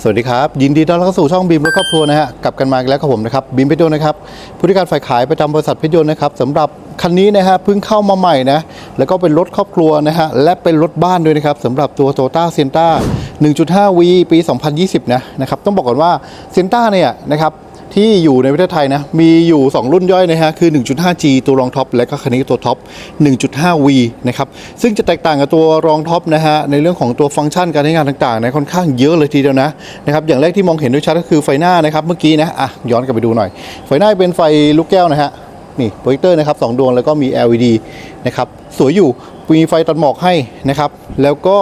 สวัสดีครับ ยินดีต้อนรับเข้าสู่ช่องบีมรถครอบครัวนะฮะกลับกันมาอีกแล้วครับผมนะครับบีมพิจยนต์นะครับผู้ที่การฝ่ายขายประจำบริษัทพิจยนต์นะครับสำหรับคันนี้นะฮะเพิ่งเข้ามาใหม่นะแล้วก็เป็นรถครอบครัวนะฮะและเป็นรถบ้านด้วยนะครับสำหรับตัวโตต้าเซนต้า 1.5V ปี 2020 นะนะครับต้องบอกก่อนว่าเซนต้าเนี่ยนะครับ ที่อยู่ในประเทศไทยนะ มีอยู่ 2 รุ่นย่อยนะฮะ คือ 1.5G ตัวรองท็อป และก็คันนี้ตัวท็อป 1.5V นะครับ ซึ่งจะแตกต่างกับตัวรองท็อปนะฮะ ในเรื่องของตัวฟังก์ชันการใช้งานต่างๆนะค่อนข้างเยอะเลยทีเดียวนะนะครับ อย่างแรกที่มองเห็นด้วยชัดก็คือไฟหน้านะครับ เมื่อกี้นะ อะ ย้อนกลับไปดูหน่อย ไฟหน้าเป็นไฟลูกแก้วนะฮะ นี่ โปรเจคเตอร์นะครับสองดวง แล้วก็มี LED นะครับ สวยอยู่ มีไฟตัดหมอกให้นะครับ แล้วก็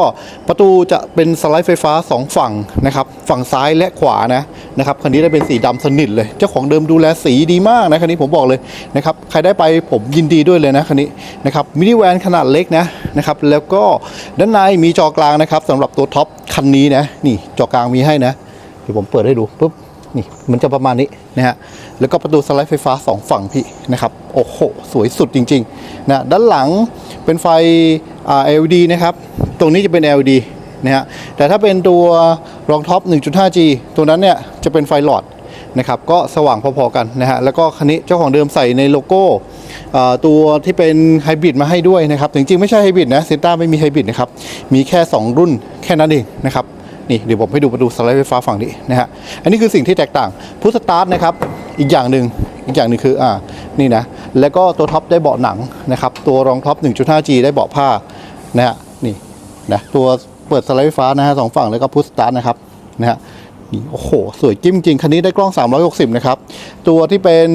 ประตูจะเป็นสไลด์ไฟฟ้า 2 ฝั่งนะครับ ฝั่งซ้ายและขวานะนะครับคันนี้ได้เป็นสีดำสนิทเลย เจ้าของเดิมดูแลสีดีมากนะคันนี้ผมบอกเลยนะครับ ใครได้ไปผมยินดีด้วยเลยนะคันนี้นะครับมินิแวนขนาดเล็กนะนะครับ แล้วก็ด้านในมีจอกลางนะครับสำหรับตัวท็อปคันนี้นะนี่จอกลางมีให้นะเดี๋ยวผมเปิดให้ดูปุ๊บ นี่มันจะประมาณนี้นะฮะแล้วก็ประตูสไลด์ไฟฟ้า 2 ฝั่งพี่นะครับโอ้โหสวยสุดจริงๆนะด้านหลังเป็นไฟ LED นะครับตรงนี้จะเป็น LED นะฮะแต่ถ้าเป็นตัวรองท็อป 1.5G ตัวนั้นเนี่ยจะเป็นไฟหลอดนะครับก็สว่างพอๆกันนะฮะแล้วก็คันนี้เจ้าของเดิมใส่ในโลโก้ตัวที่เป็นไฮบริดมาให้ด้วยนะครับจริงๆไม่ใช่ไฮบริดนะเซนต้าไม่มีไฮบริดนะครับมีแค่ 2 รุ่นแค่นั้นเองนะครับ นี่เดี๋ยวผมให้ดูประตูสไลด์ไฟฟ้าฝั่งนี้นะฮะอันนี้คือสิ่งที่แตกต่างพุทสตาร์ทนะครับอีกอย่างหนึ่งอีกอย่างหนึ่งคืออ่านี่นะแล้วก็ตัวท็อปได้เบาะหนังนะครับตัวรองท็อป 1.5G ได้เบาะผ้านะฮะนี่นะตัวเปิดสไลด์ไฟฟ้านะฮะสองฝั่งแล้วก็พุทสตาร์ทนะครับนะฮะนี่โอ้โห สวยจิ้มจริงคันนี้ได้กล้อง 360 นะครับ ตัวที่เป็น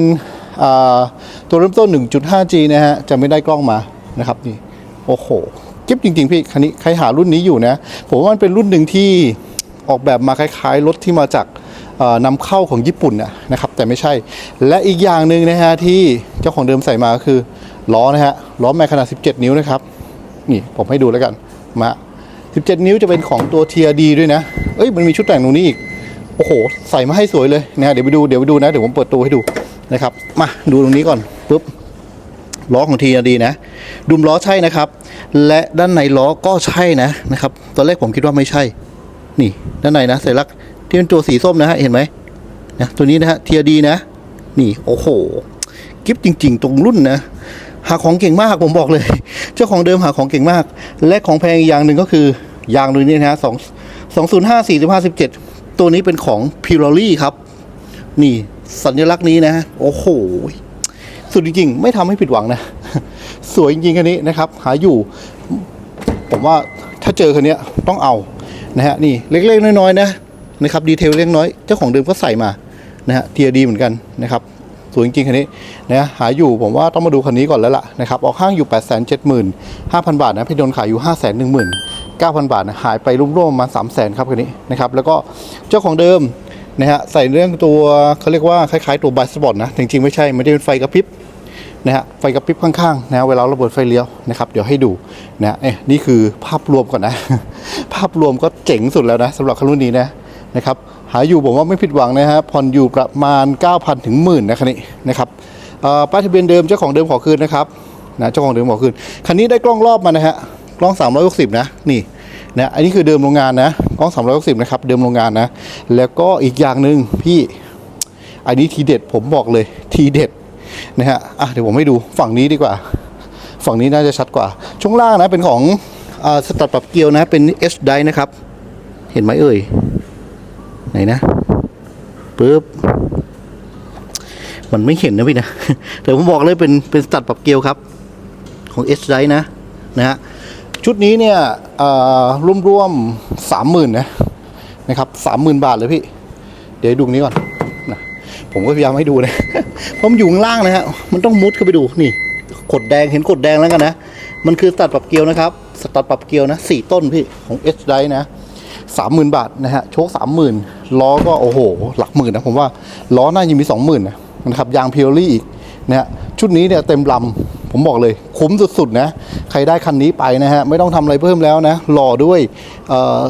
ตัวเริ่มต้น 1.5G นะฮะ จะไม่ได้กล้องมานะครับนี่ โอ้โห จิ๊บจริง ๆ พี่ คันนี้ใครหารุ่นนี้อยู่นะ ผมว่ามันเป็นรุ่นหนึ่งที่ ออกแบบมาคล้ายๆรถที่มาจากเอ่อนำเข้าของญี่ปุ่นนะครับ แต่ไม่ใช่ และอีกอย่างหนึ่งนะฮะที่เจ้าของเดิมใส่มาก็คือล้อนะฮะล้อแม็กขนาด 17 นิ้วนะครับ นี่ผมให้ดูแล้วกันมา 17 นิ้วจะเป็นของตัว TRD ด้วยนะ เอ้ยมันมีชุดแต่งตรงนี้อีกโอ้โห ใส่มาให้สวยเลยนะฮะเดี๋ยวไปดูเดี๋ยวไปดูนะเดี๋ยวผมเปิดตัวให้ดูนะครับ มาดูตรงนี้ก่อนปุ๊บล้อของ TRD นะดุมล้อใช่นะครับ และด้านในล้อก็ใช่นะนะครับ ตอนแรกผมคิดว่าไม่ใช่ นี่ด้านในนะสัญลักษณ์ที่เป็นตัวสีส้มนะฮะเห็นไหมนะตัวนี้นะฮะ TRD นะ นี่โอ้โหกิฟจริง ๆ ตรงรุ่นนะหาของเก่งมากผมบอกเลย เจ้าของเดิมหาของเก่งมาก และของแพงอีกอย่างหนึ่งก็คือยางตัวนี้นะฮะสองสองศูนย์ห้าสี่สิบห้าสิบเจ็ดตัวนี้เป็นของพิโรลี่ครับ นี่สัญลักษณ์นี้นะโอ้โหสุดจริงๆ ไม่ทำให้ผิดหวังนะ สวยจริงๆคันนี้นะครับ หาอยู่ ผมว่าถ้าเจอคันนี้ต้องเอา นะฮะนี่เล็กๆน้อยๆนะนะครับดีเทลเล็กน้อยเจ้าของเดิมก็ใส่มานะฮะเทียดีเหมือนกันนะครับสวยจริงๆคันนี้นะหาอยู่ผมว่าต้องมาดูคันนี้ก่อนแล้วล่ะนะครับออกห้างอยู่ 8 7 5 0 0 0 บาทนะพี่โดนขายอยู่ 5 1 9 0 0 0 บาทนะหายไปร่วมๆมา 3 0 0 0 0 0ครับคันนี้นะครับแล้วก็เจ้าของเดิมนะฮะใส่เรื่องตัวเขาเรียกว่าคล้ายๆตัวบายสปอร์ตนะจริงๆไม่ใช่ไม่ได้เป็นไฟกระพริบ นะฮะไฟกระพริบข้างๆนะเวลาเราเปิดไฟเลี้ยวนะครับเดี๋ยวให้ดูนะเอ๊ะนี่คือภาพรวมก่อนนะ ภาพรวมก็เจ๋งสุดแล้วนะสำหรับคันรุ่นนี้นะนะครับหาอยู่ผมว่าไม่ผิดหวังนะฮะผ่อนอยู่ประมาณ 9,000ถึงหมื่นนะคันนี้นะครับอ่อป้ายทะเบียนเดิมเจ้าของเดิมขอคืนนะครับนะเจ้าของเดิมขอคืนคันนี้ได้กล้องรอบมานะฮะกล้อง 360 นะนี่นะอันนี้คือเดิมโรงงานนะกล้อง 360 นะครับเดิมโรงงานนะ แล้วก็อีกอย่างหนึ่งพี่อันนี้ทีเด็ดผมบอกเลยทีเด็ด นะฮะอะเดี๋ยวผมให้ดูฝั่งนี้ดีกว่า ฝั่งนี้น่าจะชัดกว่า ช่วงล่างนะเป็นของอสตัดปรับเกียวนะเป็น S d i นะครับ เห็นไหมเอ่ย ไหนนะปึ๊บมันไม่เห็นนะพี่นะแต่ผมบอกเลยเป็นเป็นสตัดปรับเกียวครับ ของ S d i นะนะฮะชุดนี้เนี่ยอ่วมรวมสามหมื่นนะนะครับสามหมื่นบาทเลยพี่ เดี๋ยวดูนี้ก่อน ผมก็พยายามให้ดูนะเพราะมันอยู่ข้างล่างนะฮะมันต้องมุดเข้าไปดูนี่กดแดงเห็นกดแดงแล้วกันนะ มันคือสตัดปรับเกลียวนะครับสตัดปรับเกลียวนะสี่ต้นพี่ของ H d i นะสามหมื่นบาทนะฮะโชคสามหมื่นล้อก็โอ้โห หลักหมื่นนะผมว่าล้อน่าจะมีสองหมื่นนะนะครับยางพิโอลี่อีกนะฮะชุดนี้เนี่ยเต็มลำผมบอกเลยคุ้มสุดๆนะใครได้คันนี้ไปนะฮะไม่ต้องทำอะไรเพิ่มแล้วนะหล่อด้วยเอ่อ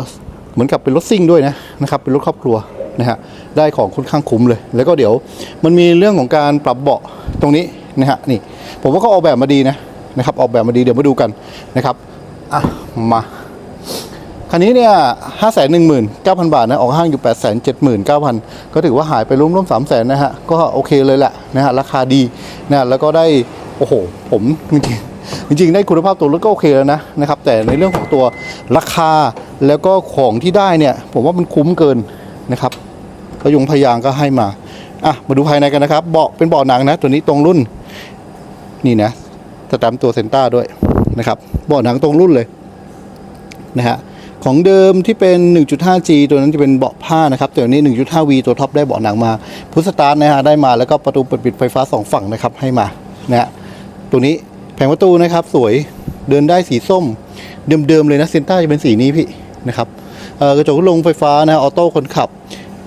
เหมือนกับเป็นรถซิ่งด้วยนะนะครับเป็นรถครอบครัว นะฮะได้ของค่อนข้างคุ้มเลย แล้วก็เดี๋ยวมันมีเรื่องของการปรับเบาะตรงนี้นะฮะนี่ผมว่าเขาออกแบบมาดีนะนะครับออกแบบมาดีเดี๋ยวมาดูกันนะครับอะมาคันนี้เนี่ยห้าแสนหนึ่งหมื่นเก้าพันบาทนะ ออกห้างอยู่แปดแสนเจ็ดหมื่นเก้าพันก็ถือว่าหายไปร่วมร่วมสามแสนนะฮะ ก็โอเคเลยแหละนะฮะ ราคาดีนะแล้วก็ได้ โอ้โห ผมจริงจริงๆ ได้คุณภาพตัวรถก็โอเคแล้วนะนะครับ แต่ในเรื่องของตัวราคาแล้วก็ของที่ได้เนี่ย ผมว่ามันคุ้มเกินนะครับ ก็ยงพยางก็ให้มา อะ มาดูภายในกันนะครับ เบาะเป็นเบาะหนังนะ ตัวนี้ตรงรุ่น นี่นะสแตมตัวเซนต้าด้วยนะครับ เบาะหนังตรงรุ่นเลยนะฮะ ของเดิมที่เป็น 1.5G ตัวนั้นจะเป็นเบาะผ้านะครับแต่อันนี้ 1.5V ตัวท็อปได้เบาะหนังมา พุทสตาร์ทนะฮะได้มา แล้วก็ประตูเปิดปิดไฟฟ้าสองฝั่งนะครับให้มา นะฮะ ตัวนี้แผงประตูนะครับสวย เดินได้สีส้ม เดิมๆเลยนะเซนต้าจะเป็นสีนี้พี่นะครับเกระจกลงไฟฟ้านะออโต้คนขับ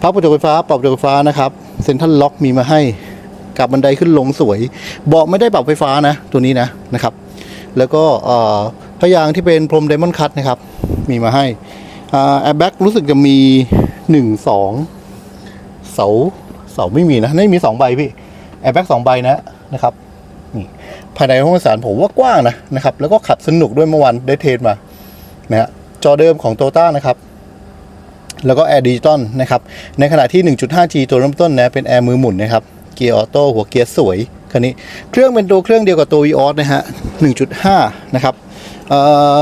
พับกระจกไฟฟ้าปรับกระจกไฟฟ้านะครับเซ็นทรัลล็อกมีมาให้กับบันไดขึ้นลงสวย เบาะไม่ได้ปรับไฟฟ้านะ ตัวนี้นะนะครับ แล้วก็พยางค์ที่เป็นพรมไดมอนด์คัตนะครับ มีมาให้แอร์แบ็กรู้สึกจะมีหนึ่งสองเสาเสาไม่มีนะไม่มีสองใบพี่แอร์แบ็กสองใบนะนะครับนี่ภายในห้องโดยสารผมว่ากว้างนะนะครับ แล้วก็ขับสนุกด้วยเมื่อวานได้เทสมานะฮะจอเดิมของโตต้านะครับ แล้วก็แอร์ดิจิตอลนะครับในขณะที่ 1.5G ตัวเริ่มต้นนะเป็นแอร์มือหมุนนะครับเกียร์ออโต้หัวเกียร์สวยคันนี้เครื่องเป็นตัวเครื่องเดียวกับตัว v ีออสนะฮะ 1.5 นะครับเอ่อ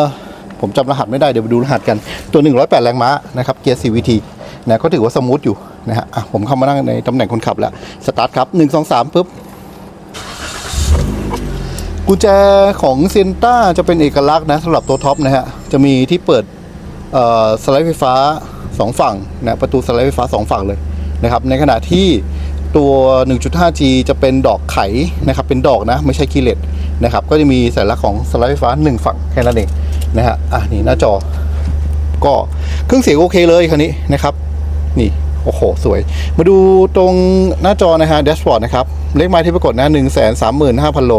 ผมจำรหัสไม่ได้เดี๋ยวไปดูรหัสกันตัว 108 แรงม้านะครับเกียร์ CVT นะก็ถือว่าสมูทอยู่นะฮะอะผมเข้ามานั่งในตำแหน่งคนขับแล้ว สตาร์ทครับ 1 2 3ปุ๊บกุญแจของเซนต้าจะเป็นเอกลักษณ์นะสำหรับตัวท็อปนะฮะ จะมีที่เปิดเอ่อสไลด์ไฟฟ้า สองฝั่งนะประตูสไลด์ไฟฟ้าสองฝั่งเลยนะครับในขณะที่ตัว 1.5G จะเป็นดอกไขนะครับเป็นดอกนะไม่ใช่คีเลตนะครับก็จะมีสัญลักษณ์ของสไลด์ไฟฟ้า 1 ฝั่งแค่นั้นเองนะฮะอะนี่หน้าจอ ก็เครื่องเสียงโอเคเลยคันนี้นะครับ นี่โอ้โห สวย มาดูตรงหน้าจอนะฮะแดชบอร์ดนะครับ เลขไม้ที่ปรากฏนะ1 3 5 0 0 0โล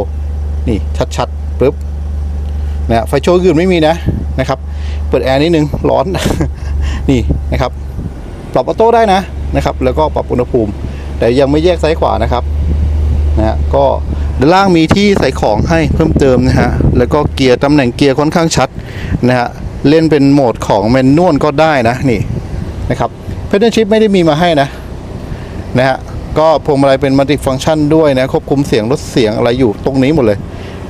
นี่ ชัดๆปึ๊บนะฮะไฟโชว์อื่นไม่มีนะนะครับ เปิดแอร์นิดนึง ร้อน นี่นะครับปรับออโต้ได้นะนะครับ แล้วก็ปรับอุณหภูมิ แต่ยังไม่แยกซ้ายขวานะครับนะฮะก็ด้านล่างมีที่ใส่ของให้เพิ่มเติมนะฮะแล้วก็เกียร์ตำแหน่งเกียร์ค่อนข้างชัดนะฮะเล่นเป็นโหมดของแมนนวลก็ได้นะนี่นะครับเพด a ชิปไม่ได้มีมาให้นะนะฮะก็พวงมาลัยเป็นมัลติฟังก์ชันด้วยนะควบคุมเสียงลดเสียงอะไรอยู่ตรงนี้หมดเลย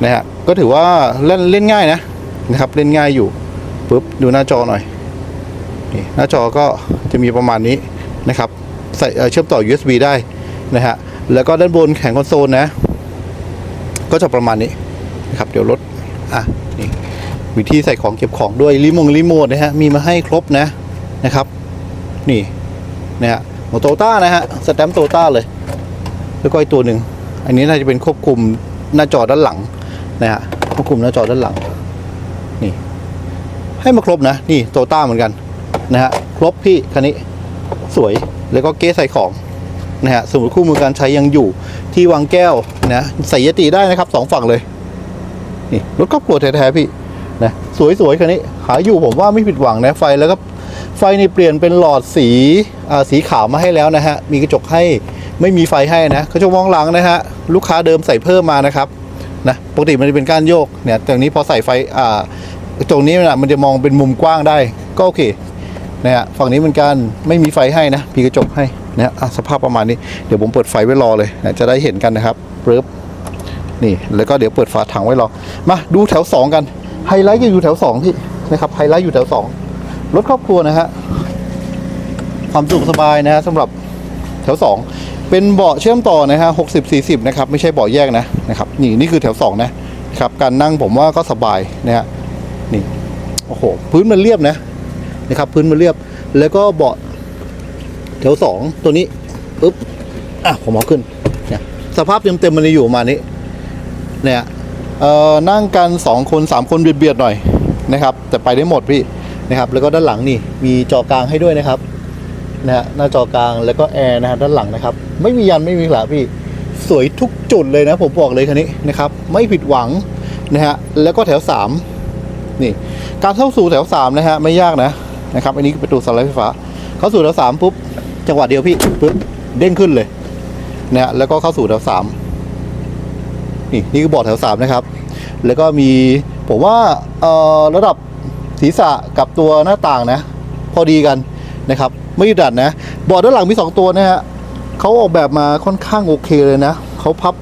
นะฮะก็ถือว่าเล่นเล่นง่ายนะนะครับเล่นง่ายอยู่ปุ๊บดูหน้าจอหน่อย นี่หน้าจอก็จะมีประมาณนี้นะครับใส่เชื่อมต่อ USB ได้นะฮะแล้วก็ด้านบนแข็งคอนโซลนะ ก็จะประมาณนี้นะครับเดี๋ยวรถอะนี่วิธีใส่ของเก็บของด้วยรีโมงรีโมทนะฮะมีมาให้ครบนะนะครับ นี่นะฮะของโตต้านะฮะสแตมป์โตต้าเลย แล้วก็อีกตัวหนึ่งอันนี้น่าจะเป็นควบคุมหน้าจอด้านหลังนะฮะควบคุมหน้าจอด้านหลัง นี่ ให้มาครบนะ นี่โตต้าเหมือนกัน นะฮะครบพี่คันนี้สวยแล้วก็เก๊ใส่ของนะฮะสมมติคู่มือการใช้ยังอยู่ที่วางแก้วนะใส่ยติได้นะครับสองฝั่งเลยนี่รถครอบครัวแท้ๆพี่นะสวยๆคันนี้หายอยู่ผมว่าไม่ผิดหวังนะไฟแล้วก็ไฟนี่เปลี่ยนเป็นหลอดสีอ่าสีขาวมาให้แล้วนะฮะมีกระจกให้ไม่มีไฟให้นะกระจกมองหลังนะฮะลูกค้าเดิมใส่เพิ่มมานะครับนะปกติมันจะเป็นก้านโยกเนี่ยแต่อันนี้พอใส่ไฟอ่าตรงนี้นะมันจะมองเป็นมุมกว้างได้ก็โอเค นะฮะฝั่งนี้เหมือนกันไม่มีไฟให้นะมีกระจกให้นะฮะสภาพประมาณนี้เดี๋ยวผมเปิดไฟไว้รอเลยนะจะได้เห็นกันนะครับปึ๊บนี่แล้วก็เดี๋ยวเปิดฝาถังไว้รอมาดูแถว 2 กันไฮไลท์จะอยู่แถว2พี่นะครับไฮไลท์อยู่แถว 2 รถครอบครัวนะฮะความสะดวกสบายนะฮะสำหรับแถว 2 เป็นเบาะเชื่อมต่อนะฮะ60 40นะครับไม่ใช่เบาะแยกนะนะครับนี่นี่คือแถว 2 นะครับการนั่งผมว่าก็สบายนะฮะนี่โอ้โหพื้นมันเรียบนะ นะครับพื้นมันเรียบ แล้วก็เบาะแถว2ตัวนี้ปึ๊บอะผมเอาขึ้นเนี่ยสภาพเต็มๆมันจะอยู่มานี้เนี่ยเอ่อนั่งกัน 2 คน 3 คนเบียดๆหน่อยนะครับ แต่ไปได้หมดพี่นะครับ แล้วก็ด้านหลังนี่มีจอกลางให้ด้วยนะครับนะฮะหน้าจอกลางแล้วก็แอร์นะฮะด้านหลังนะครับ ไม่มียันไม่มีขลาพี่สวยทุกจุดเลยนะผมบอกเลยคันนี้นะครับไม่ผิดหวังนะฮะแล้วก็แถว 3 นี่ การเข้าสู่แถว3นะฮะไม่ยากนะ นะครับ อันนี้คือประตูสไลด์ไฟฟ้า เข้าสู่แถว3ปุ๊บ จังหวะเดียวพี่ปุ๊บเด้งขึ้นเลยนะฮะแล้วก็เข้าสู่แถว3นี่นี่คือเบาะแถวสามนะครับ แล้วก็มีผมว่าเอ่อระดับศีรษะกับตัวหน้าต่างนะ พอดีกันนะครับ ไม่ดัดนะเบาะด้านหลังมี 2 ตัวนะฮะเขาออกแบบมาค่อนข้างโอเคเลยนะเขาพับ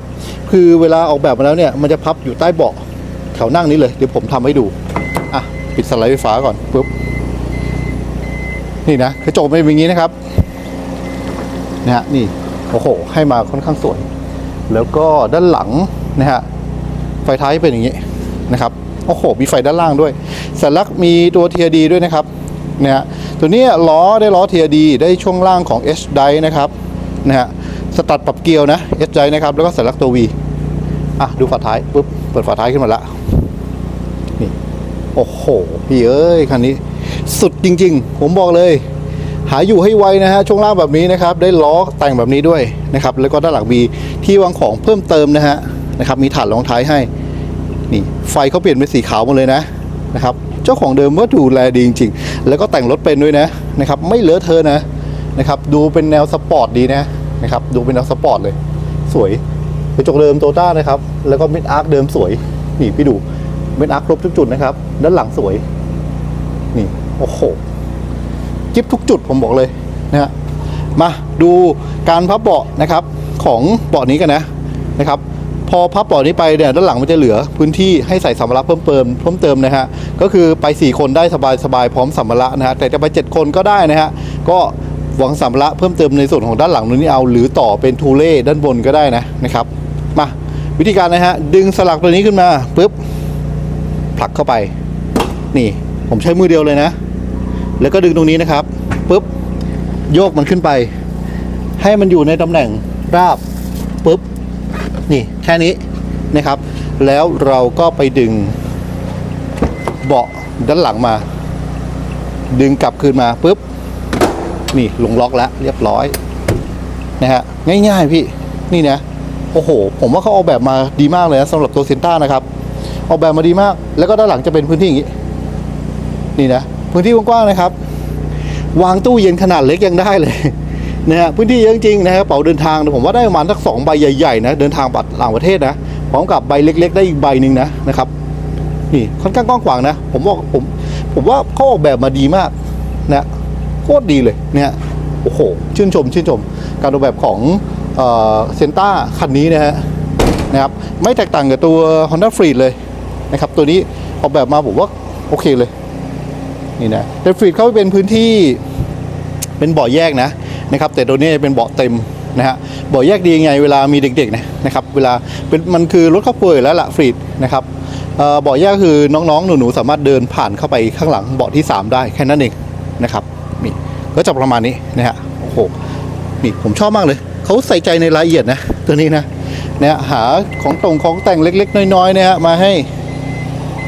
คือเวลาออกแบบมาแล้วเนี่ยมันจะพับอยู่ใต้เบาะแถวนั่งนี้เลยเดี๋ยวผมทำให้ดูอะปิดสไลด์ไฟฟ้าก่อนปุ๊บ นี่นะกระจกเป็นอย่างนี้นะครับนะฮะนี่โอ้โหให้มาค่อนข้างสวย แล้วก็ด้านหลังนะฮะไฟท้ายเป็นอย่างนี้นะครับโอ้โหมีไฟด้านล่างด้วยสัญลักษณ์มีตัว TRD ด้วยนะครับนะฮะตัวนี้ล้อได้ล้อ TRD ได้ช่วงล่างของ H d i นะครับนะฮะสตัดปรับเกียวนะ H d i นะครับแล้วก็สัญลักษณ์ตัว V อะดูฝาท้ายปุ๊บเปิดฝาท้ายขึ้นมาละ โอ้โหพี่เอ้ยคันนี้ สุดจริง ๆ ผมบอกเลย หาอยู่ให้ไวนะฮะช่วงล่างแบบนี้นะครับ ได้ล้อแต่งแบบนี้ด้วยนะครับ แล้วก็ด้านหลังมีที่วางของเพิ่มเติมนะฮะนะครับ มีถาดรองท้ายให้ นี่ ไฟเขาเปลี่ยนเป็นสีขาวหมดเลยนะนะครับ เจ้าของเดิมก็ดูแลดีจริงๆ แล้วก็แต่งรถเป็นด้วยนะนะครับ ไม่เลอะเทอะนะนะครับ ดูเป็นแนวสปอร์ตดีนะนะครับ ดูเป็นแนวสปอร์ตเลย สวยกระจกเดิมโตต้านะครับ แล้วก็มิดอาร์คเดิมสวย นี่พี่ดู มิดอาร์คครบทุกจุดนะครับ ด้านหลังสวย นี่ โอ้โหจิ๊บทุกจุดผมบอกเลยนะฮะมาดูการพับเบาะนะครับ ของเบาะนี้กันนะนะครับ พอพับเบาะนี้ไปเนี่ยด้านหลังมันจะเหลือพื้นที่ให้ใส่สัมภาระเพิ่มเติมเพิ่มเติมนะฮะก็คือไป 4 คนได้สบายสบายพร้อมสัมภาระนะฮะแต่จะไป 7 คนก็ได้นะฮะก็หวังสัมภาระเพิ่มเติมในส่วนของด้านหลังนี้เอา หรือต่อเป็นทูเล่ด้านบนก็ได้นะนะครับมาวิธีการนะฮะดึงสลักตัวนี้ขึ้นมาปุ๊บ ผลักเข้าไป นี่ผมใช้มือเดียวเลยนะ แล้วก็ดึงตรงนี้นะครับปุ๊บโยกมันขึ้นไป ให้มันอยู่ในตำแหน่งราบปุ๊บนี่แค่นี้นะครับ แล้วเราก็ไปดึงเบาะด้านหลังมา ดึงกลับคืนมาปุ๊บนี่ลงล็อกแล้วเรียบร้อยนะฮะง่ายๆพี่นี่นะโอ้โห ผมว่าเขาออกแบบมาดีมากเลยนะสำหรับตัวเซนต้านะครับ ออกแบบมาดีมาก แล้วก็ด้านหลังจะเป็นพื้นที่อย่างนี้ นี่นะ พื้นที่กว้างๆนะครับ วางตู้เย็นขนาดเล็กยังได้เลยนะฮะพื้นที่เยอะจริงนะฮะกระเป๋าเดินทางผมว่าได้ประมาณสักสองใบใหญ่ๆนะเดินทางปัดต่างประเทศนะพร้อมกับใบเล็ก ๆ ได้อีกใบหนึ่งนะนะครับนี่ค่อนข้างกว้างขวางนะ ผมว่าผม ผมว่าเขาออกแบบมาดีมากนะโคตรดีเลยเนี่ยโอ้โหชื่นชมชื่นชม การออกแบบของเซนต้าคันนี้นะฮะนะครับไม่แตกต่างกับตัว Honda Freed เลย นะครับตัวนี้ออกแบบมาผมว่าโอเคเลยนี่นะแต่ฟรีดเขาเป็นพื้นที่เป็นบาะแยกนะนะครับ แต่ตัวนี้เป็นเบาะเต็มนะฮะบาะแยกดียังไงเวลามีเด็กๆนะนะครับเวลาเป็นมันคือรถครอบครัวอยู่แล้วละฟรีดนะครับเอ่อแยกคือน้องๆ หนูๆ สามารถเดินผ่านเข้าไปข้างหลังเบาะที่ 3 ได้แค่นั้นเองนะครับนี่ก็จะประมาณนี้นะฮะโอ้โหนี่ผมชอบมากเลยเขาใส่ใจในรายละเอียดนะตัวนี้นะเนี่ยหาของตรงของแต่งเล็ก ๆ น้อยๆนี่ยฮะมาให้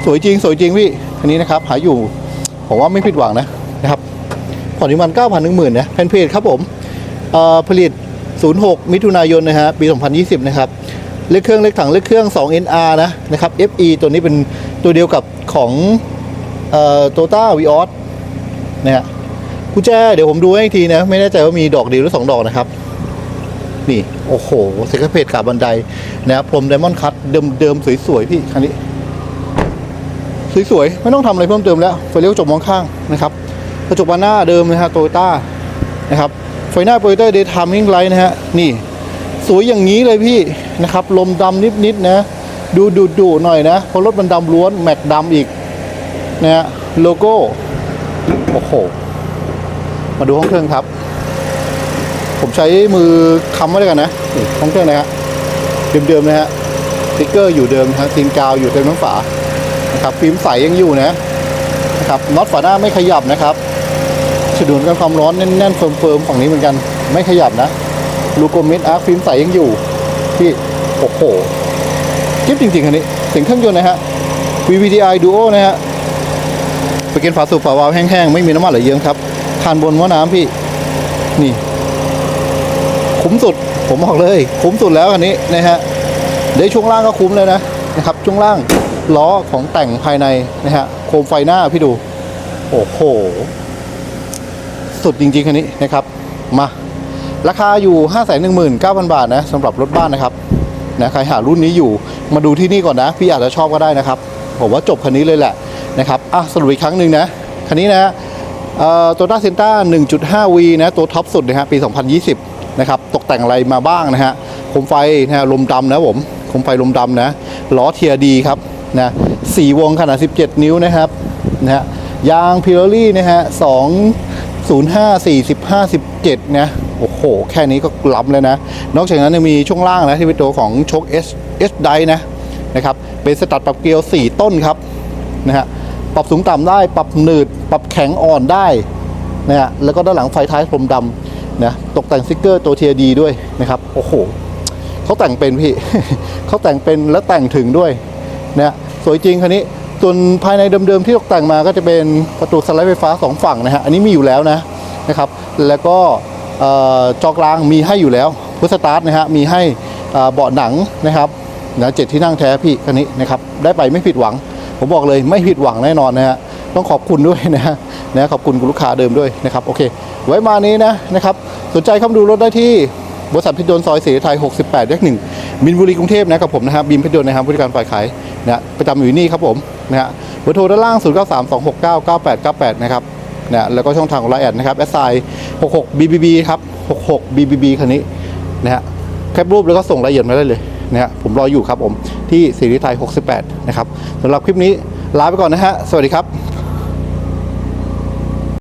สวยจริง สวยจริงพี่อันนี้นะครับหาอยู่ผมว่าไม่ผิดหวังนะนะครับผ่อนอยู่มัน9,000 1 0,000นะแผ่นเพจครับผมเอ่อผลิต 06 มิถุนายนนะฮะปี 2020 นะครับเลขเครื่องเลขถังเลขเครื่อง 2 NR นะนะครับ FE ตัวนี้เป็นตัวเดียวกับของเอ่อโตต้าวีออสนะฮะกุญแจเดี๋ยวผมดูให้อีกทีนะ ไม่แน่ใจว่ามีดอกเดียวหรือ 2 ดอกนะครับ นี่ โอ้โหเซ็กเพจกับบันไดนะครับพรมไดมอนด์คัตเดิมๆสวยๆพี่คันนี้ สวยๆ ไม่ต้องทำอะไรเพิ่มเติมแล้ว ไฟเลี้ยวกระจกมองข้างนะครับกระจกบานหน้าเดิมนะฮะโตโยต้านะครับไฟหน้าโปรเตอร์เดย์ไทมิ่งไลท์นะฮะนี่สวยอย่างนี้เลยพี่นะครับลมดำนิดๆนะดูดูดูหน่อยนะเพราะรถมันดำล้วนแม็กดำอีกนะฮะโลโก้โอ้โหมาดูห้องเครื่องครับ ผมใช้มือค้ำไว้เลยกันนะห้องเครื่องนะฮะเดิมๆนะฮะสติ๊กเกอร์อยู่เดิมนะฮะซีนกาวอยู่เต็มทั้งฝา นะครับฟิล์มใสยังอยู่นะนะครับน็อตฝาหน้าไม่ขยับนะครับฉดุลกันความร้อนแน่นๆเฟิร์มๆฝั่งนี้เหมือนกัน ไม่ขยับนะลูโกมิดอาร์ฟิล์มใสยังอยู่ที่โอ้โหจิ๊บจริงๆคันนี้เสียงเครื่องยนต์นะฮะ VVDI Duo นะฮะไปเกินฝาสูบฝาวาล์วแห้งๆ ไม่มีน้ำมันไหลเยิ้มครับคานบนหม้อน้ำพี่ นี่ คุ้มสุดผมบอกเลย คุ้มสุดแล้วคันนี้นะฮะเดี๋ยวช่วงล่างก็คุ้มเลยนะนะครับช่วงล่าง ล้อของแต่งภายในนะฮะโคมไฟหน้าพี่ดู โอ้โห สุดจริงๆคันนี้นะครับ มา ราคาอยู่ 5 1 9 0 0 0 บาทนะสำหรับรถบ้านนะครับนะใครหารุ่นนี้อยู่มาดูที่นี่ก่อนนะ พี่อาจจะชอบก็ได้นะครับ ผมว่าจบคันนี้เลยแหละนะครับอะสรุปอีกครั้งหนึ่งนะ คันนี้นะโตต้าเซนต้า 1.5V นะ ตัวท็อปสุดนะฮะปี 2020 นะครับ ตกแต่งอะไรมาบ้างนะฮะโคมไฟนะฮะลมดำนะผมโคมไฟลมดำนะ ล้อเทียดีครับ นะสี่วงขนาด 17 นิ้วนะครับนะฮะยางพิลลี่นะฮะ2 05 45 17นะโอ้โห แค่นี้ก็ล้ำแล้วนะ นอกจากนั้นยังมีช่วงล่างนะที่เป็นตัวของโชค S S ไดนะนะครับเป็นสตัดปรับเกลียว 4 ต้นครับนะฮะปรับสูงต่ำได้ปรับหนืด ปรับแข็งอ่อนได้นะฮะแล้วก็ด้านหลังไฟท้ายพรมดำนะตกแต่งสติกเกอร์ตัวเทียดีด้วยนะครับ โอ้โหเขาแต่งเป็นพี่เขาแต่งเป็นและแต่งถึงด้วย นะสวยจริงคันนี้ส่วนภายในเดิมๆที่ตกแต่งมาก็จะเป็นประตูสไลด์ไฟฟ้าสองฝั่งนะฮะอันนี้มีอยู่แล้วนะนะครับ แล้วก็จอกลางมีให้อยู่แล้วพุทสตาร์ทนะฮะมีให้เบาะหนังนะครับนะเจ็ดที่นั่งแท้พี่คันนี้นะครับได้ไปไม่ผิดหวัง ผมบอกเลยไม่ผิดหวังแน่นอนนะฮะต้องขอบคุณด้วยนะฮะนะขอบคุณคุณลูกค้าเดิมด้วยนะครับโอเค ไว้มานี้นะนะครับสนใจเข้ามาดูรถได้ที่บริษัทพิจนซอยศรีไทย 68แยกหนึ่งมินบุรีกรุงเทพนะกับผมนะครับบีมพิจนนะครับบริการฝ่ายขาย นะประจำอยู่นี่ครับผมนะฮะเบอร์โทรด้านล่าง 0 9 3 2 6 9 9 8 9 8 นะครับนะแล้วก็ช่องทางของไลน์แอดนะครับแอสไซ66 BBB ครับ 66 BBB คันนี้นะฮะแคปรูปแล้วก็ส่งรายละเอียดมาได้เลยนะฮะผมรออยู่ครับผมที่สิริไทย 68 นะครับสำหรับคลิปนี้ลาไปก่อนนะฮะ สวัสดีครับ